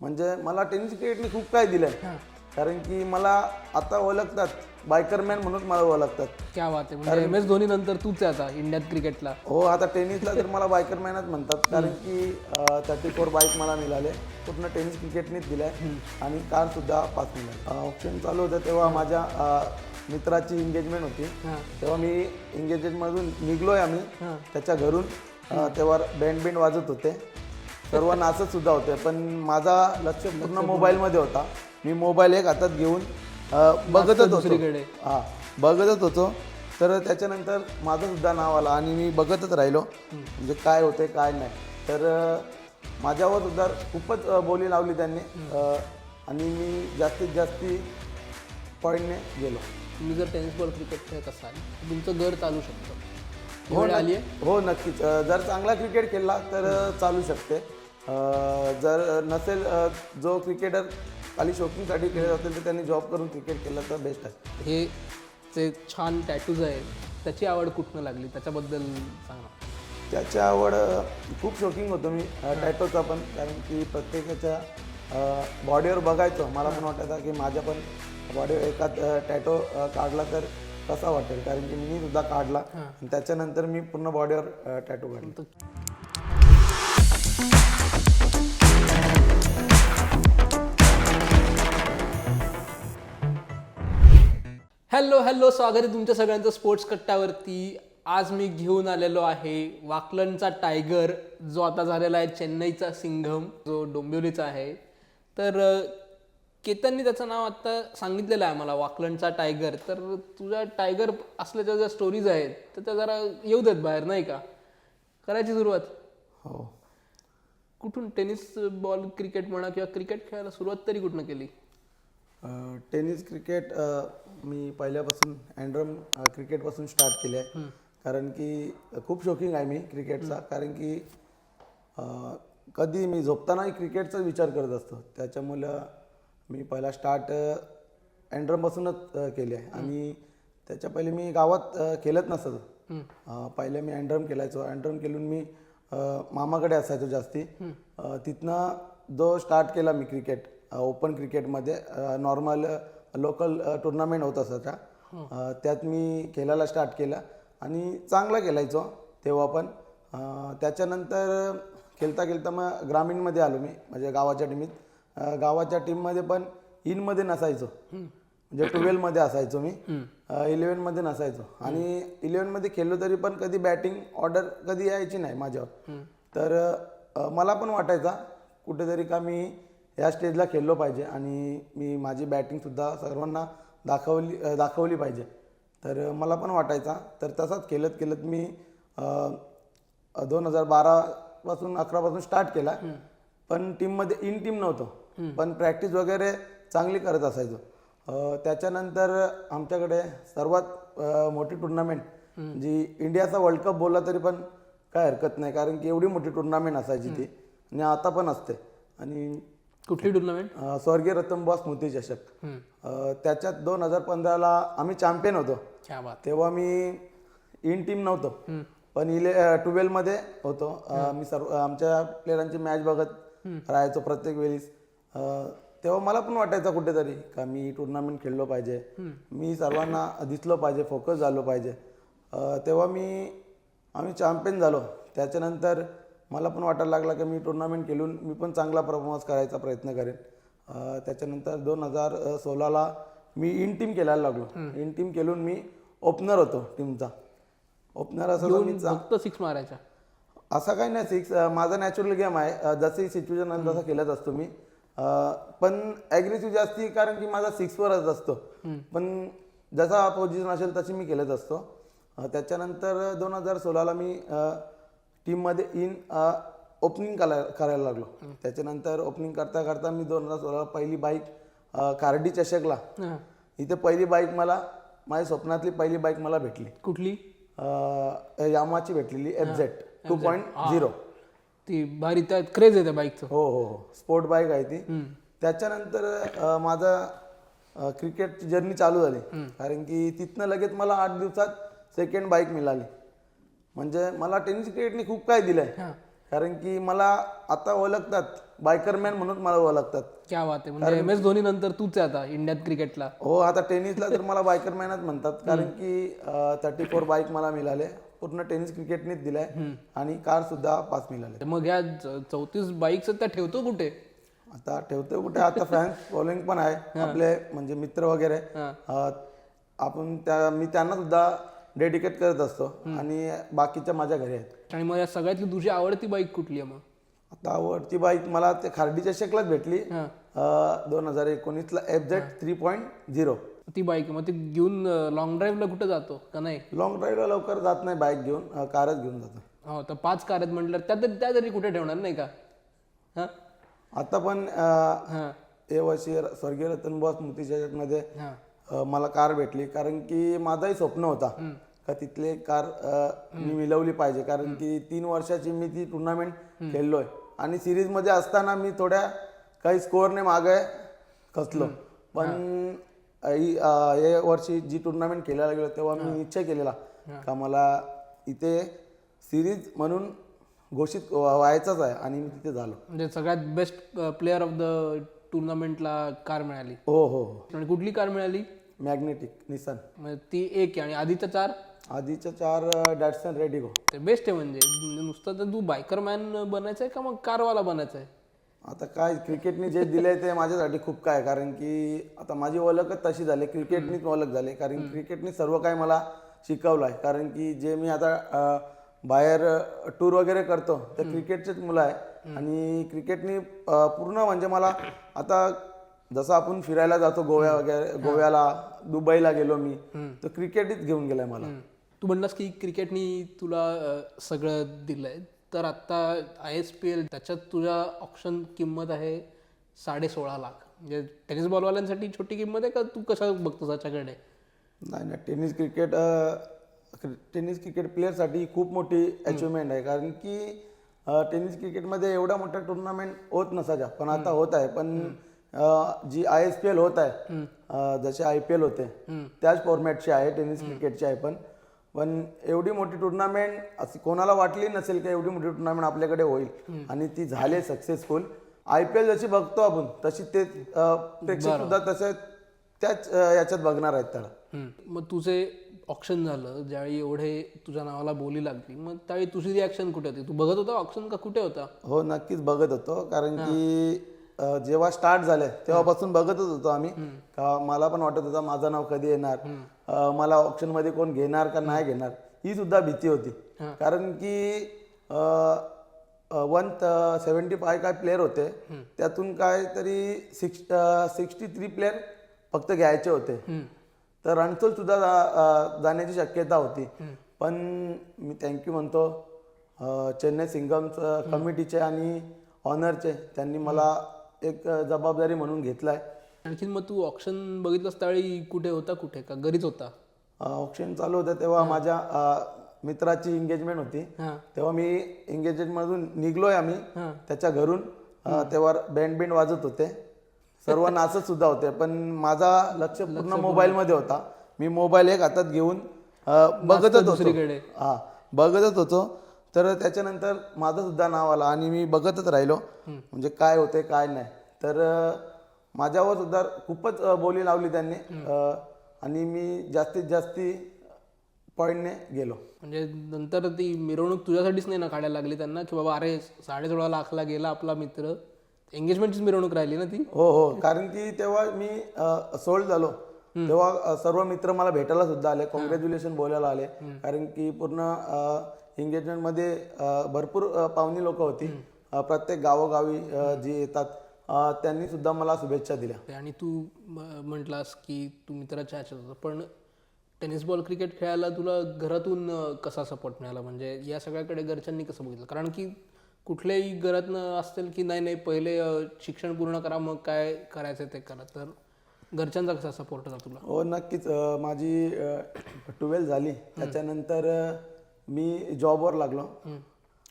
म्हणजे मला टेनिस क्रिकेटने खूप काय दिलंय. कारण की मला आता ओळखतात बायकरमॅन म्हणून मला ओळखतात. क्या बात आहे. म्हणजे एम एस धोनी नंतर तूच आहे आता इंडियात क्रिकेटला हो आता टेनिसला तर मला बायकरमॅनच म्हणतात. कारण की थर्टी फोर बाईक मला मिळाले. पूर्ण टेनिस क्रिकेटनेच दिलाय. आणि कार सुद्धा पाच मिळाले ऑप्शन चालू होतं तेव्हा माझ्या मित्राची एंगेजमेंट होती. तेव्हा मी एंगेजमेंटमधून निघलोय आम्ही. त्याच्या घरून तेव्हा बँड बिंड वाजत होते. सर्व नाचत सुद्धा होते पण माझा लक्ष पूर्ण मोबाईलमध्ये होता. मी मोबाईल एक हातात घेऊन अ, बघतच होतो. दुसरीकडे. हा बघतच होतो. तर त्याच्यानंतर माझं सुद्धा नाव आलं आणि मी बघतच राहिलो. म्हणजे काय होते काय नाही. तर अ, माझ्यावर सुद्धा खूपच अ, बोली लावली त्यांनी. अ, आणि मी जास्तीत जास्ती पॉईंटने गेलो. तुम्ही जर टेनिस बॉल क्रिकेट खेळत असाल तर तुमचं घर चालू शकतं. ही वेळ आली नक्की- हो नक्कीच. अ, जर चांगला क्रिकेट खेळला तर अ, चालू शकते. जर नसेल जो क्रिकेटर खाली शौकींगसाठी खेळत असेल तर त्यांनी जॉब करून क्रिकेट केलं तर बेस्ट आहे. हे जे छान टॅटूज आहेत त्याची आवड कुठनं लागली? त्याच्याबद्दल सांगा. त्याची आवड खूप शौकिंग होतो मी टॅटोचा पण कारण की प्रत्येकाच्या बॉडीवर बघायचो मला पण वाटायचं की माझ्या पण बॉडीवर अ, टॅटो काढला तर कसा वाटेल? कारण की मी सुद्धा काढला. त्याच्यानंतर मी पूर्ण बॉडीवर टॅटो काढला. हॅलो हॅलो स्वागत आहे तुमच्या सगळ्यांचं स्पोर्ट्स कट्ट्यावरती. आज मी घेऊन आलेलो आहे वाकलनचा टायगर जो आता झालेला आहे चेन्नईचा सिंघम जो डोंबिवलीचा आहे. तर केतननी त्याचं नाव आता सांगितलेलं आहे मला वाकलनचा टायगर तर तुझ्या टायगर असल्याच्या ज्या स्टोरीज आहेत तर त्या जरा येऊ देत बाहेर नाही का? करायची सुरुवात? हो. कुठून? टेनिस बॉल क्रिकेट म्हणा किंवा क्रिकेट खेळायला सुरुवात तरी कुठनं केली? टेनिस क्रिकेट मी पहिल्यापासून अँड्रम क्रिकेटपासून स्टार्ट केले आहे. कारण की खूप शौकिंग आहे मी क्रिकेटचा. कारण की कधी मी झोपतानाही क्रिकेटचाच विचार करत असतो. त्याच्यामुळं मी पहिला स्टार्ट अँड्रमपासूनच केले आहे. आणि त्याच्या पहिले मी गावात खेळत नसतो. पहिले मी अँड्रम खेळायचो अँड्रम खेळून मी मामाकडे असायचो जास्ती. तिथनं जो स्टार्ट केला मी क्रिकेट ओपन क्रिकेटमध्ये नॉर्मल लोकल टुर्नामेंट होत असायच्या त्यात मी खेळायला स्टार्ट केला आणि चांगला खेळायचो तेव्हा पण. त्याच्यानंतर खेळता खेळता मग ग्रामीणमध्ये आलो मी म्हणजे गावाच्या टीमीत. गावाच्या टीममध्ये पण इनमध्ये नसायचो. म्हणजे ट्वेल्वमध्ये असायचो मी. इलेव्हनमध्ये नसायचो. आणि इलेव्हनमध्ये खेळलो तरी पण कधी बॅटिंग ऑर्डर कधी यायची नाही माझ्यावर. तर मला पण वाटायचा कुठेतरी का मी या स्टेजला खेळलो पाहिजे आणि मी माझी बॅटिंगसुद्धा सर्वांना दाखवली दाखवली पाहिजे. तर मला पण वाटायचा. तर तसाच खेळत खेळत मी दोन हजार बारापासून अकरापासून स्टार्ट केला. पण टीममध्ये इन टीम नव्हतो. पण प्रॅक्टिस वगैरे चांगली करत असायचो. त्याच्यानंतर आमच्याकडे सर्वात मोठी टुर्नामेंट जी इंडियाचा वर्ल्ड कप बोलला तरी पण काय हरकत नाही. कारण की एवढी मोठी टुर्नामेंट असायची ती. आणि आता पण असते. आणि कुठली टुर्नामेंट अ, स्वर्गीय रतनबॉस स्मृती चषक. अ, त्याच्यात दोन हजार पंधराला आम्ही चॅम्पियन होतो. क्या बात. तेव्हा मी इन टीम नव्हतो. पण इले ट्वेल्वमध्ये होतो. अ, मी सर्व आमच्या प्लेयरांची मॅच बघत राहायचो प्रत्येक वेळेस. अ, तेव्हा मला पण वाटायचं कुठेतरी का मी टुर्नामेंट खेळलो पाहिजे. मी सर्वांना दिसलो पाहिजे फोकस झालो पाहिजे. अ, तेव्हा मी आम्ही चॅम्पियन झालो. त्याच्यानंतर मला पण वाटायला लागला की मी टुर्नामेंट खेळून मी पण चांगला परफॉर्मन्स करायचा प्रयत्न करेन. त्याच्यानंतर दोन हजार सोळाला मी इन टीम खेळायला लागलो. इन टीम खेळून मी ओपनर होतो टीमचा ओपनर असं सिक्स मारायच्या. असा काही नाही सिक्स माझा नॅचरल गेम आहे. जशी सिच्युएशन आहे तसं खेळत असतो मी. पण ॲग्रेसिव्ह जास्ती कारण की माझा सिक्सवरच असतो. पण जसा पोझिशन असेल तशी मी खेळत असतो. त्याच्यानंतर दोन हजार सोळाला मी टीममध्ये इन ओपनिंग करायला करायला लागलो. त्याच्यानंतर ओपनिंग करता करता मी दोन हजार सोळाला पहिली बाईक कार्डी चषकला. इथे पहिली बाईक मला माझ्या स्वप्नातली पहिली बाईक मला भेटली. कुठली? यामाची भेटलेली F Z two point zero ती भारी त्यात क्रेज आहे त्या बाईकचं हो हो हो. स्पोर्ट बाईक आहे ती. त्याच्यानंतर माझा क्रिकेटची जर्नी चालू झाली. कारण की तिथनं लगेच मला आठ दिवसात सेकंड बाईक मिळाली. म्हणजे मला टेनिस क्रिकेटने खूप काय दिलंय. कारण की मला आता ओळखतात. बायकरमॅन म्हणून मला ओळखतात. क्या बात आहे. म्हणजे एम एस धोनी नंतर तूच आहे आता इंडियात क्रिकेटला हो आता टेनिसला तर मला बायकरमॅनच म्हणतात. कारण की थर्टी फोर बाईक मला मिळाले. पूर्ण टेनिस क्रिकेटनेच दिलाय. आणि कार सुद्धा पाच मिळाले. मग ह्या चौतीस बाईक्स त्या ठेवतो कुठे? आता ठेवतोय कुठे? आता फॅन्स फॉलोइंग पण आहे. आपले म्हणजे मित्र वगैरे. अं, आपण त्या मी त्यांना सुद्धा डेडिकेट करत असतो आणि बाकीच्या माझ्या घरी आहेत. आणि मग या सगळ्यातली तुझी आवडती बाईक कुठली आहे मग? आता आवडती बाईक मला ते खार्डीच्या शेकलाच भेटली. दोन हजार एकोणीसला F Z three point zero ती बाईक मग ती घेऊन लॉंग ड्राईव्हला कुठे जातो का नाही? लॉंग ड्राईव्हला लवकर जात नाही बाईक घेऊन अं, कारच घेऊन जातो. हो तर पाच कार आहेत म्हटलं त्या तरी त्या तरी कुठे ठेवणार नाही का? हा? आता पण अं, हा. वर्षी स्वर्गीय रतन बॉस स्मृती मध्ये हा. मला कार भेटली. कारण की माझाही स्वप्न होता का तिथले कार अ, मी मिळवली पाहिजे. कारण की तीन वर्षाची मी ती टुर्नामेंट खेळलोय. आणि सिरीजमध्ये असताना मी थोड्या काही स्कोअरने मागे खचलो. पण अ, ही, अ, हे वर्षी जी टुर्नामेंट खेळायला गेलो तेव्हा मी निश्चय केलेला का मला इथे सिरीज म्हणून घोषित व्हायचाच आहे आणि मी तिथे झालो. म्हणजे सगळ्यात बेस्ट प्लेअर ऑफ द टुर्नामेंटला कार मिळाली. हो हो हो. आणि कुठली कार मिळाली? Magnetic Nissan. म्हणजे ती एक आहे आणि आधीच्या चार? आधीच्या चार डॅटसन रेडिगो. ते बेस्ट आहे म्हणजे. नुसतं तर तू बायकर मॅन बनायचं आहे का मग कारवाला बनायचं आहे आता काय क्रिकेटने जे दिलंय ते माझ्यासाठी खूप काय कारण की आता माझी ओळखच तशी झाली क्रिकेटनीच ओळख झाली कारण क्रिकेटने सर्व काही मला शिकवलं आहे कारण की जे मी आता बाहेर टूर वगैरे करतो तर क्रिकेटचेच मुलं आहे. आणि क्रिकेटने पूर्ण म्हणजे मला आता जसं आपण फिरायला जातो गोव्या वगैरे गोव्याला दुबईला गेलो मी तर क्रिकेटच घेऊन गेलाय मला. तू म्हणलास की क्रिकेटनी तुला अं, सगळं दिलंय. तर आता आय एस पी एल त्याच्यात तुझ्या ऑप्शन किंमत आहे साडे सोळा लाख. म्हणजे टेनिस बॉलवाल्यांसाठी छोटी किंमत आहे का तू कशा बघतोस त्याच्याकडे नाही नाही. टेनिस क्रिकेट टेनिस क्रिकेट प्लेअरसाठी खूप मोठी अचिव्हमेंट आहे. कारण की अ, टेनिस क्रिकेटमध्ये एवढ्या मोठ्या टुर्नामेंट होत नसायच्या पण आता होत आहे. पण G I S P L होत आहे जसे आय पी एल होते त्याच फॉर्मॅटची आहे टेनिस क्रिकेटची आहे पण. पण एवढी मोठी टुर्नामेंट अशी कोणाला वाटली नसेल की एवढी मोठी टुर्नामेंट आपल्याकडे होईल. आणि ती झाली सक्सेसफुल आय पी एल जशी बघतो आपण तशी ते प्रेक्षक सुद्धा तसे त्याच याच्यात बघणार आहेत त्याला. मग तुझे ऑप्शन झालं ज्यावेळी एवढे तुझ्या नावाला बोली लागली मग त्यावेळी तुझी रिॲक्शन कुठे होती? तू बघत होता ऑप्शन का कुठे होता? हो नक्कीच बघत होतो कारण की जेव्हा स्टार्ट झाले तेव्हापासून बघतच होतो आम्ही. का मला पण वाटत होता माझं नाव कधी येणार? मला ऑप्शनमध्ये कोण घेणार का नाही घेणार? ही सुद्धा भीती होती. कारण की वन सेव्हन्टी फाय काय प्लेअर होते त्यातून काय तरी सिक्स सिक्स्टी थ्री प्लेअर फक्त घ्यायचे होते. तर रणचोल सुद्धा जाण्याची शक्यता होती. पण मी थँक्यू म्हणतो चेन्नई सिंगम्स कमिटीचे आणि ऑनरचे त्यांनी मला एक जबाबदारी म्हणून घेतलाय. आणखीन मग तू ऑप्शन बघितलंस त्यावेळी कुठे होता कुठे का? घरीच होता. ऑप्शन चालू होतं तेव्हा माझ्या अ, मित्राची एंगेजमेंट होती. हा. तेव्हा मी एंगेजमेंट मधून निघलोय आम्ही. हा. त्याच्या घरून अ, तेव्हा बँड बिंड वाजत होते. सर्व नाचत सुद्धा होते पण माझा लक्ष पूर्ण मोबाईल मध्ये होता. मी मोबाईल एक हातात घेऊन अ, बघतच होतो. दुसरीकडे. हा बघतच होतो. तर त्याच्यानंतर माझं सुद्धा नाव आलं आणि मी बघतच राहिलो. म्हणजे काय होते काय नाही. तर माझ्यावर सुद्धा खूपच बोली लावली त्यांनी. आणि मी जास्तीत जास्ती पॉईंटने गेलो. म्हणजे नंतर ती मिरवणूक तुझ्यासाठीच नाही ना काढायला लागली त्यांना? की बाबा अरे साडे सोळा लाखला गेला आपला मित्र. एंगेजमेंटचीच मिरवणूक राहिली ना ती? हो हो. कारण की तेव्हा मी सोल्ड झालो. तेव्हा सर्व मित्र मला भेटायला सुद्धा आले. कॉंग्रॅच्युलेशन बोलायला आले. कारण की पूर्ण एंगेजमेंटमध्ये अ, भरपूर पाहुणी लोक होती. प्रत्येक गावोगावी जी येतात त्यांनी सुद्धा मला शुभेच्छा दिल्या. आणि तू म्हटलास की तू मित्राच्या ह्याच्यात होता पण टेनिस बॉल क्रिकेट खेळायला तुला घरातून कसा सपोर्ट मिळाला? म्हणजे या सगळ्याकडे घरच्यांनी कसं बघितलं? कारण की कुठल्याही घरातनं असतील की नाही नाही पहिले शिक्षण पूर्ण करा मग काय करायचं ते करा. तर घरच्यांचा कसा सपोर्ट होता तुला? हो नक्कीच. माझी ट्वेल्थ झाली. त्याच्यानंतर मी जॉबवर लागलो.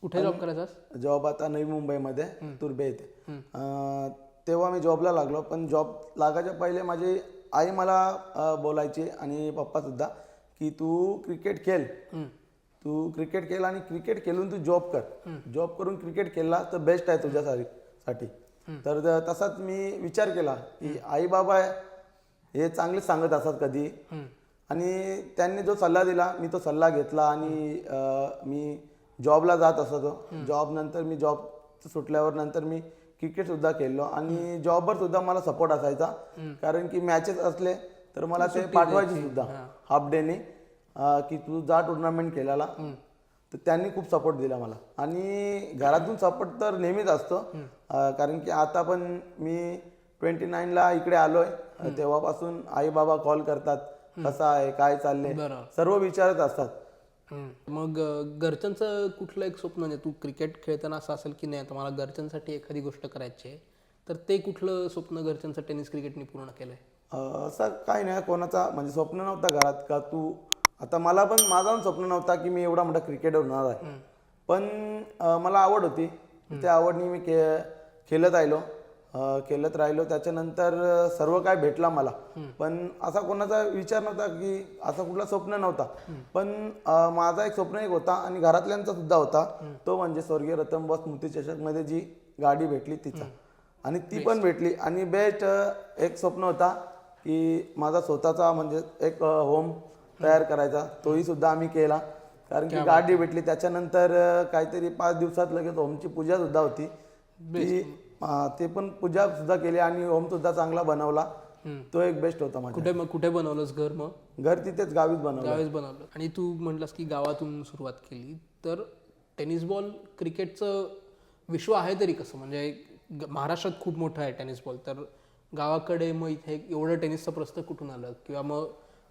कुठे जॉब करायचास? जॉब आता नवी मुंबईमध्ये तुर्बे येथे अं, तेव्हा मी जॉबला लागलो पण जॉब लागायच्या पहिले माझी आई मला अं, बोलायची आणि पप्पा सुद्धा की तू क्रिकेट खेळ. तू क्रिकेट खेळ आणि क्रिकेट खेळून तू जॉब कर. जॉब करून क्रिकेट खेळला तर बेस्ट आहे तुझ्यासाठी साठी. तर तसाच मी विचार केला की आई बाबा हे चांगले सांगत असतात कधी. आणि त्यांनी जो सल्ला दिला मी तो सल्ला घेतला आणि मी जॉबला जात असतो. जॉब नंतर मी जॉब सुटल्यावर नंतर मी क्रिकेट सुद्धा खेळलो आणि जॉबवर सुद्धा मला सपोर्ट असायचा. कारण की मॅचेस असले तर मला ते पाठवायचे सुद्धा. हाफ डेने की तू जा टुर्नामेंट खेळायला. तर त्यांनी खूप सपोर्ट दिला मला. आणि घरातून सपोर्ट तर नेहमीच असतो. कारण की आता पण मी ट्वेंटी नाईनला इकडे आलोय. तेव्हापासून आई बाबा कॉल करतात. कसं आहे काय चाललंय बरोबर सर्व विचारत असतात. मग अं, घरच्यांचं कुठलं एक स्वप्न म्हणजे तू क्रिकेट खेळताना असं असेल की नाही आता मला घरच्यांसाठी एखादी गोष्ट करायची आहे तर ते कुठलं स्वप्न घरच्यांचं टेनिस क्रिकेटने पूर्ण केलंय? अं, असं काही नाही कोणाचा म्हणजे स्वप्न नव्हता घरात का तू? आता मला पण माझा पण स्वप्न नव्हता की मी एवढा मोठा क्रिकेटर होणार आहे. पण अं, मला आवड होती. त्या आवडनी मी खे खेळत राहिलो खेळत राहिलो. त्याच्यानंतर सर्व काय भेटला मला. पण असा कोणाचा विचार नव्हता की असा कुठला स्वप्न नव्हता. पण माझा एक स्वप्न एक होता आणि घरातल्यांचा सुद्धा होता. तो म्हणजे स्वर्गीय रतन स्मृती चषकमध्ये जी गाडी भेटली तिचा. आणि ती पण भेटली. आणि बेस्ट एक स्वप्न होता की माझा स्वतःचा म्हणजे एक होम तयार करायचा. तोही सुद्धा आम्ही केला. कारण की गाडी भेटली. त्याच्यानंतर काहीतरी पाच दिवसात लगेच होमची पूजा सुद्धा होती. ती पण पूजा सुद्धा केली आणि होम सुद्धा चांगला बनवला. तो एक बेस्ट होता माझा कुठे मग कुठे बनवलंस घर मग? घर तिथेच गावीच बनवलं. गावीच बनवलं. आणि तू म्हटलास की गावातून सुरुवात केली. तर टेनिस बॉल क्रिकेटचं विश्व आहे तरी कसं? म्हणजे महाराष्ट्रात खूप मोठं आहे टेनिस बॉल तर गावाकडे मग इथे एवढं टेनिसचं प्रस्थ कुठून आलं? किंवा मग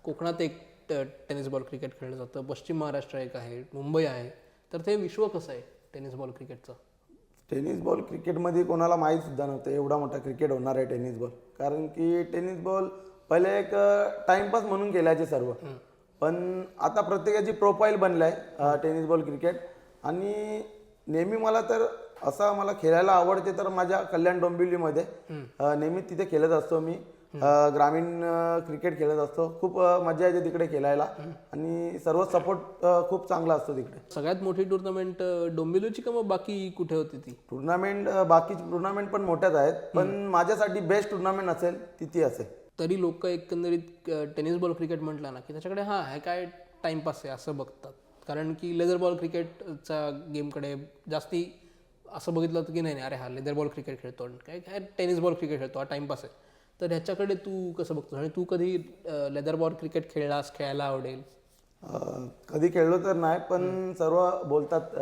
कोकणात एक टेनिस बॉल क्रिकेट खेळलं जातं. पश्चिम महाराष्ट्र एक आहे मुंबई आहे. तर ते विश्व कसं आहे टेनिस बॉल क्रिकेटचं टेनिस बॉल क्रिकेटमध्ये कोणाला माहीत सुद्धा नव्हतं. एवढा मोठा क्रिकेट होणार आहे टेनिस बॉल. कारण की टेनिस बॉल पहिले एक टाइमपास म्हणून केल्याचे सर्व. पण आता प्रत्येकाची प्रोफाईल बनलाय टेनिस बॉल क्रिकेट. आणि नेहमी मला तर असा मला खेळायला आवडते तर माझ्या कल्याण डोंबिवलीमध्ये नेहमी तिथे खेळत असतो मी. ग्रामीण क्रिकेट खेळत असतो. खूप मजा येते तिकडे खेळायला. आणि सर्व सपोर्ट खूप चांगला असतो तिकडे. सगळ्यात मोठी टुर्नामेंट डोंबिवलीची का मग बाकी कुठे होती ती? टुर्नामेंट बाकीची टुर्नामेंट पण मोठ्याच आहेत. पण माझ्यासाठी बेस्ट टुर्नामेंट असेल ती ती असेल. तरी लोक एकंदरीत टेनिस बॉल क्रिकेट म्हटलं ना की त्याच्याकडे हा हे काय टाइमपास आहे असं बघतात. कारण की लेदर बॉल क्रिकेटच्या गेमकडे जास्ती असं बघितलं होतं की नाही अरे हा लेदर बॉल क्रिकेट खेळतो काय काय टेनिस बॉल क्रिकेट खेळतो हा टाइमपास आहे. तर ह्याच्याकडे तू कसं बघतोस? आणि तू कधी लेदर बॉल क्रिकेट खेळलास खेळायला आवडेल? कधी खेळलो तर नाही पण सर्व बोलतात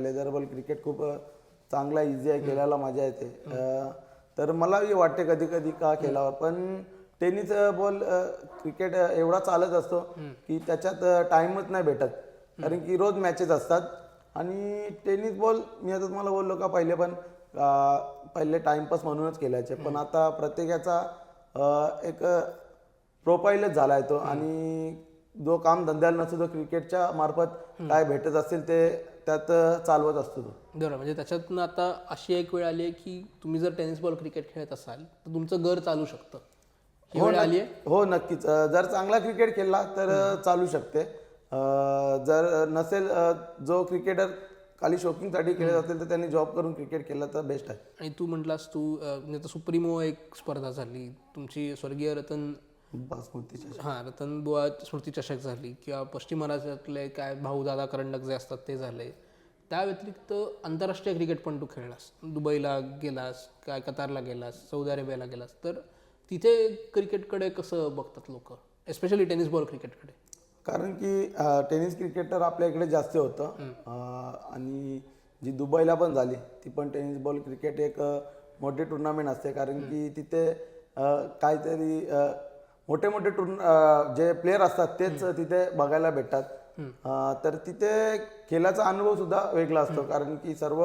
लेदर बॉल क्रिकेट खूप चांगला इझी आहे खेळायला मजा येते. तर मलाही वाटते कधी कधी का खेळावं पण टेनिस बॉल क्रिकेट एवढा चालत असतो की त्याच्यात टाइमच नाही भेटत. कारण की रोज मॅचेस असतात. आणि टेनिस बॉल मी आता तुम्हाला बोललो का पहिले पण पहिले टाइमपास म्हणूनच खेळायचे. पण आता प्रत्येकाचा एक प्रोफाईलच झाला आहे तो आणि जो काम धंद्याला नसतो तो क्रिकेटच्या मार्फत काय भेटत असेल ते त्यात चालवत असतो तो. बरं म्हणजे त्याच्यातनं आता अशी एक वेळ आली आहे की तुम्ही जर टेनिस बॉल क्रिकेट खेळत असाल तर तुमचं घर चालू शकतं. ही वेळ आली आहे? हो नक्कीच. अं, जर चांगला क्रिकेट खेळला तर चालू शकते. अं, जर नसेल अं, जो क्रिकेटर खाली शौकिंगसाठी खेळत असेल तर त्यांनी जॉब करून क्रिकेट केलं तर बेस्ट आहे. आणि तू म्हटलास तू म्हणजे आता सुप्रीमो एक स्पर्धा झाली. तुमची स्वर्गीय रतन हां रतन बुवा स्मृती चषक झाली किंवा पश्चिम महाराष्ट्रातले काय भाऊ दादा करंडक जे असतात ते झाले. त्या व्यतिरिक्त आंतरराष्ट्रीय क्रिकेट पण तू खेळलास. दुबईला गेलास काय कतारला गेलास सौदी अरेबियाला गेलास. तर तिथे क्रिकेटकडे कसं बघतात लोक? एस्पेशली टेनिस बॉल क्रिकेटकडे कारण की टेनिस क्रिकेट तर आपल्या इकडे जास्त होतं. आणि जी दुबईला पण झाली ती पण टेनिस बॉल क्रिकेट एक मोठी टुर्नामेंट असते. कारण की तिथे काहीतरी मोठे मोठे टुर्न जे प्लेयर असतात तेच तिथे बघायला भेटतात. तर तिथे खेळाचा अनुभव सुद्धा वेगळा असतो. कारण की सर्व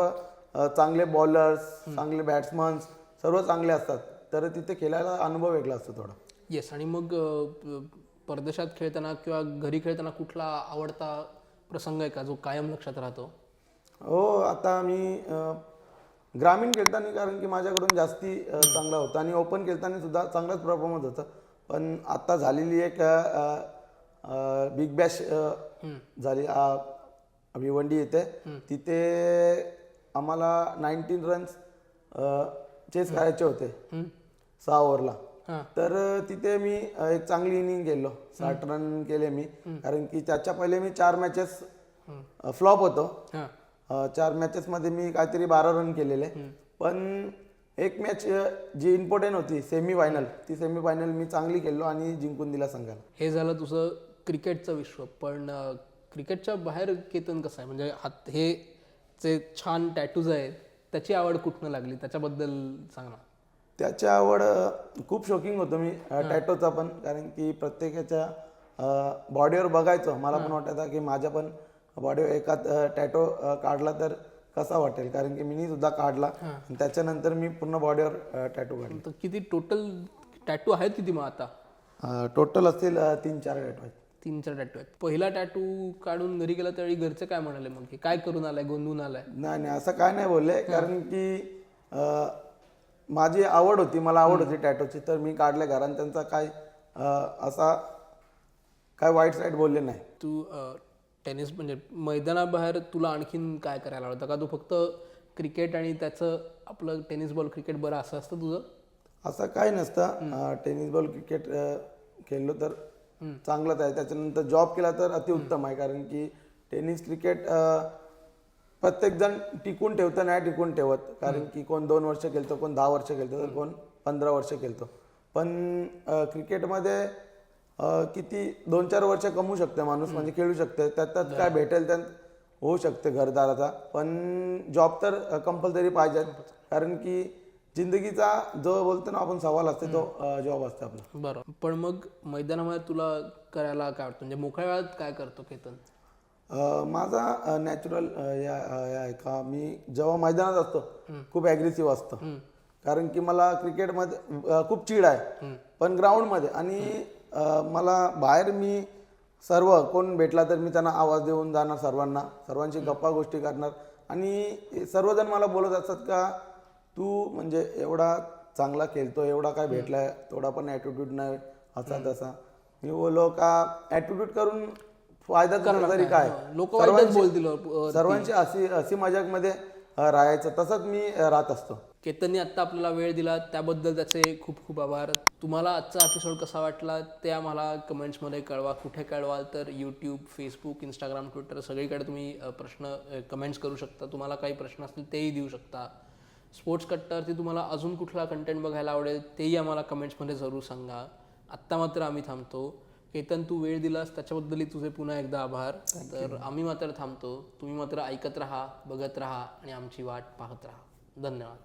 चांगले बॉलर्स चांगले बॅट्समन्स सर्व चांगले असतात. तर तिथे खेळायला अनुभव वेगळा असतो थोडा. येस आणि मग परदेशात खेळताना किंवा घरी खेळताना कुठला आवडता प्रसंग आहे का जो कायम लक्षात राहतो? हो आता मी ग्रामीण खेळताना कारण की माझ्याकडून जास्ती चांगला होता आणि ओपन खेळताना सुद्धा चांगलाच परफॉर्मन्स होता. पण आता झालेली एक बिग बॅश झाली भिवंडी येथे. तिथे आम्हाला नाईन्टीन रन्स चेस करायचे होते. सहा ओव्हरला. तर तिथे मी एक चांगली इनिंग गेलो. साठ रन केले मी. कारण की त्याच्या पहिले मी चार मॅचेस फ्लॉप होतो. चार मॅचेस मध्ये मी काहीतरी बारा रन केलेले. पण एक मॅच जी इम्पॉर्टंट होती सेमी फायनल ती सेमी फायनल मी चांगली खेळलो आणि जिंकून दिला संघाला. हे झालं तुझं क्रिकेटचं विश्व. पण क्रिकेटच्या बाहेर केतन कसं आहे? म्हणजे हात हे जे छान टॅटूज आहेत त्याची आवड कुठनं लागली? त्याच्याबद्दल सांग ना. त्याची आवड खूप शोकिंग होतो मी टॅटोचा पण. कारण की प्रत्येकाच्या बॉडीवर बघायचो. मला पण वाटायचं की माझ्या पण बॉडीवर एखाद टॅटो काढला तर कसा वाटेल? कारण की मी सुद्धा काढला. त्याच्यानंतर मी पूर्ण बॉडीवर टॅटो काढले. तर किती टोटल टॅटू आहेत किती मग आता? टोटल असतील तीन चार टॅटो आहेत. तीन चार टॅटू आहेत. पहिला टॅटू काढून घरी गेला त्यावेळी घरचे काय म्हणाले मग? काय करून आलाय गोंधून आलाय? नाही नाही असं काय नाही बोलले. कारण की माझी आवड होती मला आवड होती टॅटोची तर मी काढले घरात त्यांचा काय अ, असा काय वाईट साईड बोलले नाही. तू टेनिस म्हणजे मैदानाबाहेर तुला आणखीन काय करायला आवडतं? का तू फक्त क्रिकेट आणि त्याचं आपलं टेनिस बॉल क्रिकेट बरं असं असतं तुझं? असं काही नसतं. टेनिस बॉल क्रिकेट खेळलो तर चांगलंच आहे. त्याच्यानंतर जॉब केला तर अतिउत्तम आहे कारण की टेनिस क्रिकेट जण टिकून ठेवतं नाही टिकून ठेवत. कारण की कोण दोन वर्ष खेळतो कोण दहा वर्ष खेळतो तर कोण पंधरा वर्ष खेळतो. पण क्रिकेटमध्ये किती दोन चार वर्ष कमवू शकते माणूस म्हणजे खेळू शकते त्यात काय भेटेल त्यात होऊ शकते घरदाराचा. पण जॉब तर कंपल्सरी पाहिजे. कारण की जिंदगीचा जो बोलतो ना आपण सवाल असते तो जॉब असते आपला. बरं. पण मग मैदानामध्ये तुला करायला काय वाटतं? म्हणजे मोकळ्या वेळात काय करतो केतन? माझा नॅचरल या या आहे का मी जेव्हा मैदानात असतो खूप ॲग्रेसिव्ह असतो. कारण की मला क्रिकेटमध्ये खूप चीड आहे. पण ग्राउंडमध्ये आणि मला बाहेर मी सर्व कोण भेटला तर मी त्यांना आवाज देऊन जाणार सर्वांना. सर्वांशी गप्पा गोष्टी करणार. आणि सर्वजण मला बोलत असतात का तू म्हणजे एवढा चांगला खेळतो एवढा काय भेटलाय तेवढा पण ॲटिट्यूड नाही असा तसा. मी बोलो का ॲटिट्यूड करून फायदा तरी काय? लोक वाईटच बोलतील सर्वांची हसी हसी मजाकमध्ये राहायचं. तसंच मी राहत असतो. केतनने आत्ता आपल्याला वेळ दिला. त्याबद्दल त्याचे खूप खूप आभार. तुम्हाला आजचा एपिसोड कसा वाटला ते आम्हाला कमेंट्समध्ये कळवा. कुठे कळवाल तर यूट्यूब फेसबुक इंस्टाग्राम ट्विटर सगळीकडे तुम्ही प्रश्न कमेंट्स करू शकता. तुम्हाला काही प्रश्न असतील तेही देऊ शकता. स्पोर्ट्स कट्टावरती तुम्हाला अजून कुठला कंटेंट बघायला आवडेल तेही आम्हाला कमेंट्समध्ये जरूर सांगा. आत्ता मात्र आम्ही थांबतो. केतन तू वेळ दिलास त्याच्याबद्दलही तुझे पुन्हा एकदा आभार. तर आम्ही मात्र थांबतो. तुम्ही मात्र ऐकत राहा बघत राहा आणि आमची वाट पाहत राहा. धन्यवाद.